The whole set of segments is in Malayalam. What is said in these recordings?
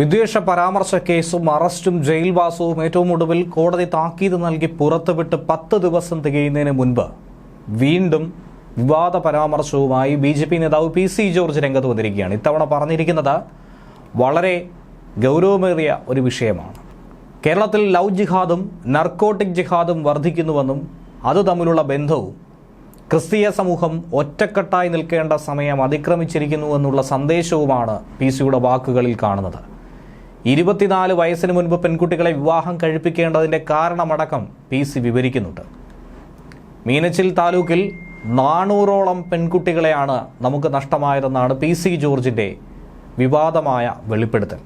വിദ്വേഷ പരാമർശ കേസും അറസ്റ്റും ജയിൽവാസവും ഏറ്റവും ഒടുവിൽ കോടതി താക്കീത് നൽകി പുറത്തുവിട്ട് പത്ത് ദിവസം തികയുന്നതിന് മുൻപ് വീണ്ടും വിവാദ പരാമർശവുമായി ബി ജെ പി നേതാവ് പി സി ജോർജ് രംഗത്ത് വന്നിരിക്കുകയാണ്. ഇത്തവണ പറഞ്ഞിരിക്കുന്നത് വളരെ ഗൗരവമേറിയ ഒരു വിഷയമാണ്. കേരളത്തിൽ ലവ് ജിഹാദും നർക്കോട്ടിക് ജിഹാദും വർദ്ധിക്കുന്നുവെന്നും അത് തമ്മിലുള്ള ബന്ധവും ക്രിസ്തീയ സമൂഹം ഒറ്റക്കെട്ടായി നിൽക്കേണ്ട സമയം അതിക്രമിച്ചിരിക്കുന്നു എന്നുള്ള സന്ദേശവുമാണ് പി സിയുടെ വാക്കുകളിൽ കാണുന്നത്. ഇരുപത്തിനാല് വയസ്സിന് മുൻപ് പെൺകുട്ടികളെ വിവാഹം കഴിപ്പിക്കേണ്ടതിന്റെ കാരണമടക്കം പി സി വിവരിക്കുന്നുണ്ട്. മീനച്ചിൽ താലൂക്കിൽ നാനൂറോളം പെൺകുട്ടികളെയാണ് നമുക്ക് നഷ്ടമായതെന്നാണ് പി സി ജോർജിന്റെ വിവാദമായ വെളിപ്പെടുത്തൽ.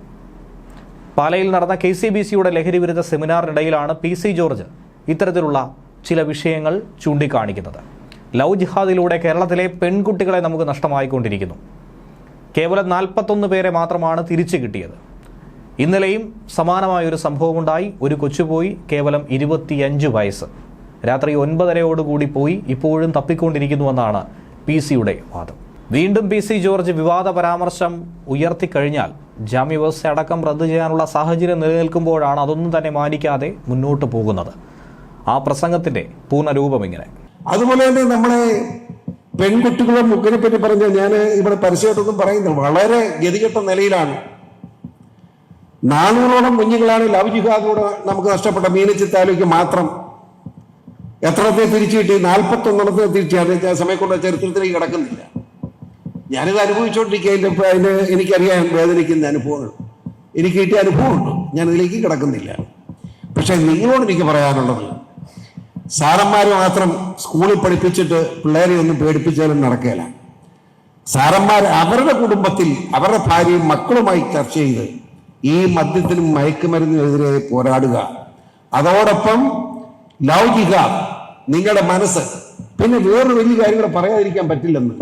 പാലയിൽ നടന്ന കെ സി ബി സിയുടെ ലഹരി വിരുദ്ധ സെമിനാറിനിടയിലാണ് പി സി ജോർജ് ഇത്തരത്തിലുള്ള ചില വിഷയങ്ങൾ ചൂണ്ടിക്കാണിക്കുന്നത്. ലവ് ജിഹാദിലൂടെ കേരളത്തിലെ പെൺകുട്ടികളെ നമുക്ക് നഷ്ടമായിക്കൊണ്ടിരിക്കുന്നു. കേവലം നാൽപ്പത്തൊന്ന് പേരെ മാത്രമാണ് തിരിച്ചു കിട്ടിയത്. ഇന്നലെയും സമാനമായ ഒരു സംഭവമുണ്ടായി. ഒരു കൊച്ചുപോയി കേവലം ഇരുപത്തിയഞ്ച് വയസ്സ്. രാത്രി ഒൻപതരയോടുകൂടി പോയി ഇപ്പോഴും തപ്പിക്കൊണ്ടിരിക്കുന്നുവെന്നാണ് പി സിയുടെ വാദം. വീണ്ടും പി സി ജോർജ് വിവാദ പരാമർശം ഉയർത്തിക്കഴിഞ്ഞാൽ ജാമ്യവ്യവസ്ഥ അടക്കം റദ്ദു ചെയ്യാനുള്ള സാഹചര്യം നിലനിൽക്കുമ്പോഴാണ് അതൊന്നും തന്നെ മാനിക്കാതെ മുന്നോട്ട് പോകുന്നത്. ആ പ്രസംഗത്തിന്റെ പൂർണരൂപം ഇങ്ങനെ. അതുപോലെ തന്നെ നമ്മളെ പെൺകുട്ടികളെ മുക്കിനെ പറ്റി പറഞ്ഞാൽ ഞാൻ ഇവിടെ പരസ്യമായിട്ടൊന്നും പറയുന്നില്ല. വളരെ ഗതികെട്ട നിലയിലാണ് നാനൂറോളം കുഞ്ഞുങ്ങളാണ് ലവ് നമുക്ക് നഷ്ടപ്പെട്ട. മീനച്ചി താലൂക്ക് മാത്രം. എത്രത്തെ തിരിച്ചു കിട്ടി? നാൽപ്പത്തി ഒന്നെണ്ണത്തെ തിരിച്ചു. അത് ഞാൻ സമയം കൊണ്ട് ചരിത്രത്തിലേക്ക് കിടക്കുന്നില്ല. ഞാനിത് അനുഭവിച്ചുകൊണ്ടിരിക്കുക എന്റെ അതിന് എനിക്കറിയാൻ വേദനിക്കുന്ന അനുഭവങ്ങൾ. എനിക്ക് കിട്ടിയ അനുഭവമുണ്ട്. ഞാൻ ഇതിലേക്ക് കിടക്കുന്നില്ല. പക്ഷെ നിങ്ങളോട് എനിക്ക് പറയാനുള്ളത് സാറന്മാർ മാത്രം സ്കൂളിൽ പഠിപ്പിച്ചിട്ട് പിള്ളേരെ ഒന്നും പേടിപ്പിച്ചാലും നടക്കുകയില്ല സാറന്മാർ അവരുടെ കുടുംബത്തിൽ അവരുടെ ഭാര്യയും മക്കളുമായി ചർച്ച ചെയ്ത് ഈ മദ്യത്തിനും മയക്കുമരുന്നിനെതിരെ പോരാടുക. അതോടൊപ്പം ലൗകിക നിങ്ങളുടെ മനസ്സ്. പിന്നെ വേറൊരു വലിയ കാര്യങ്ങൾ പറയാതിരിക്കാൻ പറ്റില്ലെന്ന്.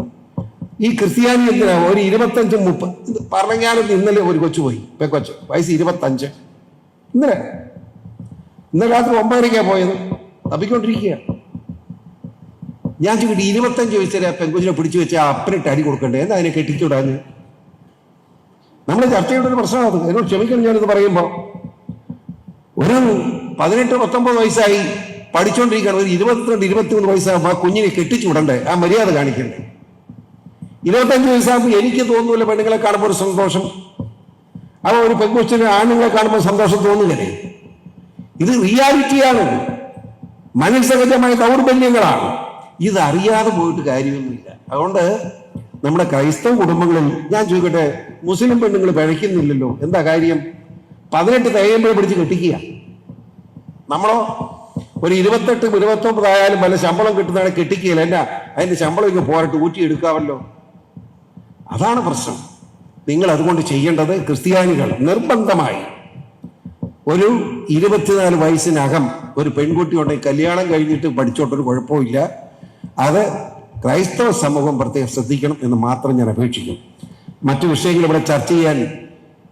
ഈ ക്രിസ്ത്യാനി എന്തിനാ? ഒരു ഇരുപത്തഞ്ച് മുപ്പത് പറഞ്ഞാലും ഇന്നലെ ഒരു കൊച്ചു പോയി. കൊച്ചു. വയസ്സ് ഇരുപത്തഞ്ച്. ഇന്നലെ. ഇന്നലെ രാത്രി ഒമ്പതരക്കാ പോയത്. തപ്പിക്കൊണ്ടിരിക്കുക ഞാൻ ചോദിച്ചു ഇരുപത്തഞ്ച് വയസ്സിലെ പെൺകുച്ചിനെ പിടിച്ചു വെച്ചാൽ അപ്പനിട്ട് അടി കൊടുക്കണ്ടേ? എന്താ അതിനെ കെട്ടിച്ചുവിടാഞ്ഞ് നമ്മൾ ചർച്ച ചെയ്യേണ്ട ഒരു പ്രശ്നമാണ് എന്നോട് ക്ഷമിക്കണം ഞാനിത് പറയുമ്പോൾ ഒരു പതിനെട്ട് പത്തൊമ്പത് വയസ്സായി പഠിച്ചുകൊണ്ടിരിക്കുകയാണ് ഒരു ഇരുപത്തിരണ്ട് ഇരുപത്തിമൂന്ന് വയസ്സാകുമ്പോൾ ആ കുഞ്ഞിനെ കെട്ടിച്ചു വിടണ്ടേ? ആ മര്യാദ കാണിക്കണ്ടേ ഇരുപത്തഞ്ച് വയസ്സാകുമ്പോൾ എനിക്ക് തോന്നുന്നില്ല പെണ്ണുങ്ങളെ കാണുമ്പോൾ ഒരു സന്തോഷം. അപ്പോൾ ഒരു പെൺകുച്ചിന് ആണുങ്ങളെ കാണുമ്പോൾ സന്തോഷം തോന്നുന്നില്ലേ? ഇത് റിയാലിറ്റിയാണ്. മനസ്സഹജമായ ദൗർബല്യങ്ങളാണ്. ഇതറിയാതെ പോയിട്ട് കാര്യമൊന്നുമില്ല. അതുകൊണ്ട് നമ്മുടെ ക്രൈസ്തവ കുടുംബങ്ങളിൽ ഞാൻ ചോദിക്കട്ടെ മുസ്ലിം പെണ്ണുങ്ങൾ പഴയ്ക്കുന്നില്ലല്ലോ. എന്താ കാര്യം? പതിനെട്ട് തേയുമ്പോൾ പിടിച്ച് കെട്ടിക്കുക. നമ്മളോ? ഒരു ഇരുപത്തെട്ട് ഇരുപത്തൊമ്പത് ആയാലും വല്ല ശമ്പളം കിട്ടുന്നതാണ് കെട്ടിക്കുകയില്ല. അല്ല അതിന്റെ ശമ്പളം ഇങ്ങ് പോരട്ട് ഊറ്റി എടുക്കാമല്ലോ. അതാണ് പ്രശ്നം. നിങ്ങൾ അതുകൊണ്ട് ചെയ്യേണ്ടത് ക്രിസ്ത്യാനികൾ നിർബന്ധമായി ഒരു ഇരുപത്തിനാല് വയസ്സിനകം ഒരു പെൺകുട്ടി കല്യാണം കഴിഞ്ഞിട്ട് പഠിച്ചോട്ടൊരു കുഴപ്പമില്ല. അത് ക്രൈസ്തവ സമൂഹം പ്രത്യേകം ശ്രദ്ധിക്കണം എന്ന് മാത്രം ഞാൻ അപേക്ഷിക്കും. മറ്റു വിഷയങ്ങൾ ഇവിടെ ചർച്ച ചെയ്യാൻ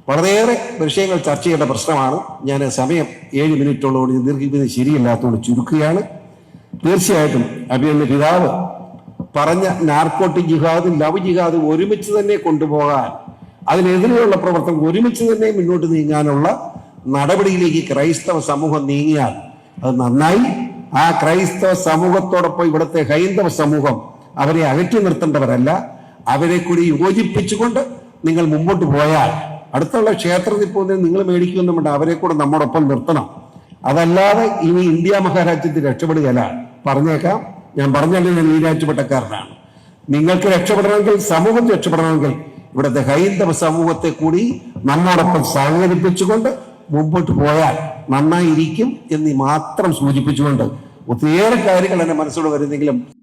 വളരെയേറെ വിഷയങ്ങൾ ചർച്ച ചെയ്യേണ്ട പ്രശ്നമാണ്. ഞാൻ സമയം ഏഴ് മിനിറ്റുള്ളതുകൊണ്ട് ഞാൻ ദീർഘിപ്പിക്കുന്നത് ശരിയല്ലാത്തതുകൊണ്ട് ചുരുക്കുകയാണ്. തീർച്ചയായിട്ടും അഭിയന്റെ പിതാവ് പറഞ്ഞ നാർക്കോട്ടിക് ജിഹാദും ലവ് ജിഹാദും ഒരുമിച്ച് തന്നെ കൊണ്ടുപോകാൻ അതിനെതിരെയുള്ള പ്രവർത്തനം ഒരുമിച്ച് തന്നെ മുന്നോട്ട് നീങ്ങാനുള്ള നടപടിയിലേക്ക് ക്രൈസ്തവ സമൂഹം നീങ്ങിയാൽ അത് നന്നായി. ആ ക്രൈസ്തവ സമൂഹത്തോടൊപ്പം ഇവിടുത്തെ ഹൈന്ദവ സമൂഹം അവരെ അകറ്റി നിർത്തേണ്ടവരല്ല. അവരെ കൂടി യോജിപ്പിച്ചുകൊണ്ട് നിങ്ങൾ മുമ്പോട്ട് പോയാൽ അടുത്തുള്ള ക്ഷേത്രത്തിൽ പോകുന്നതിന് നിങ്ങൾ മേടിക്കുന്നുണ്ട് അവരെ കൂടെ നമ്മോടൊപ്പം നിർത്തണം. അതല്ലാതെ ഇനി ഇന്ത്യ മഹാരാജ്യത്തിൽ രക്ഷപ്പെടുകയല്ല. പറഞ്ഞേക്കാം. ഞാൻ പറഞ്ഞല്ലേ ഞാൻ ഈ നിങ്ങൾക്ക് രക്ഷപ്പെടണമെങ്കിൽ സമൂഹം രക്ഷപ്പെടണമെങ്കിൽ ഇവിടുത്തെ ഹൈന്ദവ സമൂഹത്തെ കൂടി നമ്മോടൊപ്പം സഹകരിപ്പിച്ചുകൊണ്ട് മുമ്പോട്ട് പോയാൽ നന്നായിരിക്കും എന്ന് മാത്രം സൂചിപ്പിച്ചുകൊണ്ട് ഒത്തിരിയേറെ കാര്യങ്ങൾ എന്റെ മനസ്സിലൂടെ വരുന്നെങ്കിലും